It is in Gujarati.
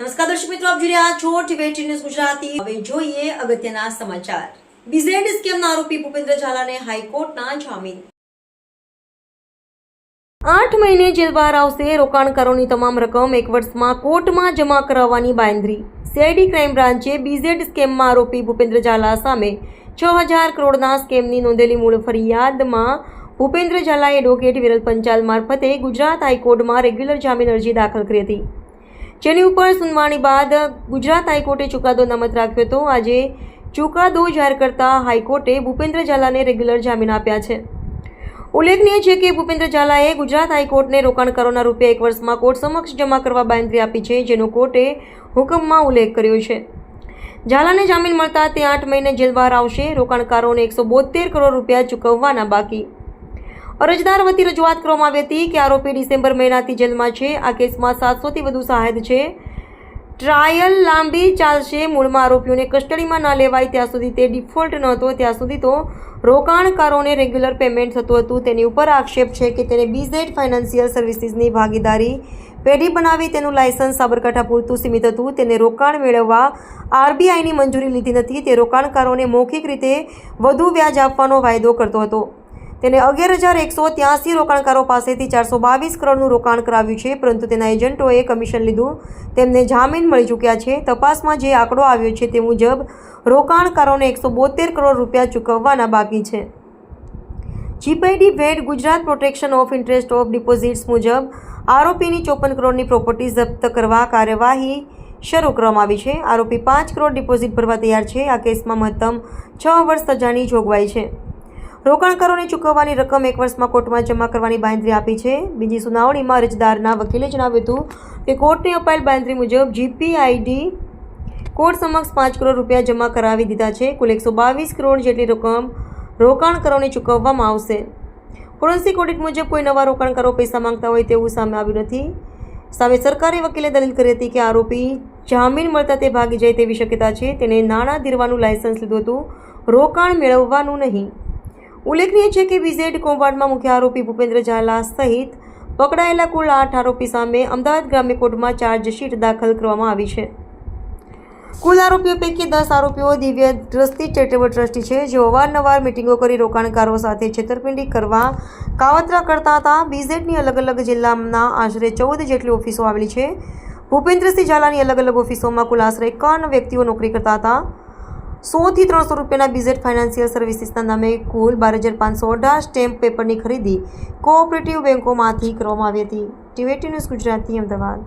નમસ્કાર દર્શક મિત્રો, આપ જોઈ રહ્યા છો ટીવી ન્યૂઝ ગુજરાતી. હવે જોઈએ અગત્યના સમાચાર. બીઝેડ સ્કેમના આરોપી ભૂપેન્દ્ર ઝાલાને હાઈકોર્ટના જામીન. આઠ મહિને જેલ બહાર આવશે રોકાણકારોની તમામ રકમ એક વર્ષમાં કોર્ટમાં જમા કરાવવાની બાંધરી સીઆઈડી ક્રાઇમ બ્રાન્ચે બીઝેડ સ્કેમમાં આરોપી ભૂપેન્દ્ર ઝાલા સામે છ હજાર કરોડના સ્કેમની નોંધેલી મૂળ ફરિયાદમાં ભૂપેન્દ્ર ઝાલા એડવોકેટ વિરલ પંચાલ મારફતે ગુજરાત હાઈકોર્ટમાં રેગ્યુલર જામીન અરજી દાખલ કરી હતી. જેની ઉપર સુનવાણી બાદ ગુજરાત હાઈકોર્ટે ચુકાદો અનામત રાખ્યો હતો. આજે ચુકાદો જાહેર કરતા હાઈકોર્ટે ભૂપેન્દ્ર ઝાલાને રેગ્યુલર જામીન આપ્યા છે. ઉલ્લેખનીય છે કે ભૂપેન્દ્ર ઝાલાએ ગુજરાત હાઈકોર્ટને રોકાણકારોના રૂપિયા એક વર્ષમાં કોર્ટ સમક્ષ જમા કરવા બાંધી આપી છે, જેનો કોર્ટે હુકમમાં ઉલ્લેખ કર્યો છે. ઝાલાને જામીન મળતા તે આઠ મહિને જેલ બહાર આવશે. રોકાણકારોને એકસો બોતેર કરોડ રૂપિયા ચૂકવવાના બાકી. અરજદાર વતી રજૂઆત કરવામાં આવી હતી કે આરોપી ડિસેમ્બર મહિનાથી જેલમાં છે. આ કેસમાં સાતસોથી વધુ સહાયદ છે. ટ્રાયલ લાંબી ચાલશે. મૂળમાં આરોપીઓને કસ્ટડીમાં ના લેવાય. ત્યાં સુધી તે ડિફોલ્ટ નહોતો ત્યાં સુધી તો રોકાણકારોને રેગ્યુલર પેમેન્ટ થતું હતું. તેની ઉપર આક્ષેપ છે કે તેને બીઝેડ ફાઇનાન્શિયલ સર્વિસીસની ભાગીદારી પેઢી બનાવી તેનું લાયસન્સ સાબરકાંઠા પૂરતું સીમિત હતું. તેને રોકાણ મેળવવા આરબીઆઈની મંજૂરી લીધી નથી. તે રોકાણકારોને મૌખિક રીતે વધુ વ્યાજ આપવાનો વાયદો કરતો હતો. તેને અગિયાર હજાર એકસો ત્યાસી રોકાણકારો પાસેથી ચારસો બાવીસ કરોડનું રોકાણ કરાવ્યું છે, પરંતુ તેના એજન્ટોએ કમિશન લીધું. તેમને જામીન મળી ચૂક્યા છે. તપાસમાં જે આંકડો આવ્યો છે તે મુજબ, રોકાણકારોને એકસો બોતેર કરોડ રૂપિયા ચૂકવવાના બાકી છે. જીપીઆઈડી ભેટ Gujarat protection of interest of deposits મુજબ, આરોપીની ચોપન કરોડની પ્રોપર્ટી જપ્ત કરવા કાર્યવાહી શરૂ કરવામાં આવી છે. આરોપી પાંચ કરોડ ડિપોઝિટ ભરવા તૈયાર છે. આ કેસમાં મહત્તમ છ વર્ષ સજાની જોગવાઈ છે. રોકાણકારોને ચૂકવવાની રકમ એક વર્ષમાં કોર્ટમાં જમા કરવાની બાંધરી આપી છે. બીજી સુનાવણીમાં અરજદારના વકીલે જણાવ્યું હતું કે કોર્ટને અપાયેલ બાંધરી મુજબ જીપીઆઈડી કોર્ટ સમક્ષ પાંચ કરોડ રૂપિયા જમા કરાવી દીધા છે. કુલ એકસો બાવીસ કરોડ જેટલી રકમ રોકાણકારોને ચૂકવવામાં આવશે. ફોરેન્સિક ઓડિટ મુજબ કોઈ નવા રોકાણકારો પૈસા માંગતા હોય તેવું સામે આવ્યું નથી. સામે સરકારી વકીલે દલીલ કરી હતી કે આરોપી જામીન મળતા તે ભાગી જાય તેવી શક્યતા છે. તેને નાણાં ધીરવાનું લાયસન્સ લીધું હતું. રોકાણ મેળવવાનું નહીં. ઉલ્લેખનીય છે કે વિઝેડ કૌભાંડમાં મુખ્ય આરોપી ભૂપેન્દ્ર ઝાલા સહિત પકડાયેલા કુલ આઠ આરોપી સામે અમદાવાદ ગ્રામ્ય કોર્ટમાં ચાર્જશીટ દાખલ કરવામાં આવી છે. કુલ આરોપીઓ પૈકી દસ આરોપીઓ દિવ્ય ટ્રસ્ટી ચેરિટેબલ ટ્રસ્ટી છે. જેઓ અવારનવાર મિટિંગો કરી રોકાણકારો સાથે છેતરપિંડી કરવા કાવતરા કરતા હતા. બીઝેડની અલગ અલગ જિલ્લાના આશરે ચૌદ જેટલી ઓફિસો આવેલી છે. ભૂપેન્દ્રસિંહ ઝાલાની અલગ અલગ ઓફિસોમાં કુલ આશરે એકાવન વ્યક્તિઓ નોકરી કરતા હતા. સોથી ત્રણસો રૂપિયાના બિઝેટ ફાઇનાન્શિયલ સર્વિસીસના નામે કુલ બાર હજાર પાંચસો અઢાર સ્ટેમ્પ પેપરની ખરીદી કોઓપરેટિવ બેન્કોમાંથી કરવામાં આવી હતી. ટીવેટી ન્યૂઝ ગુજરાતી, અમદાવાદ.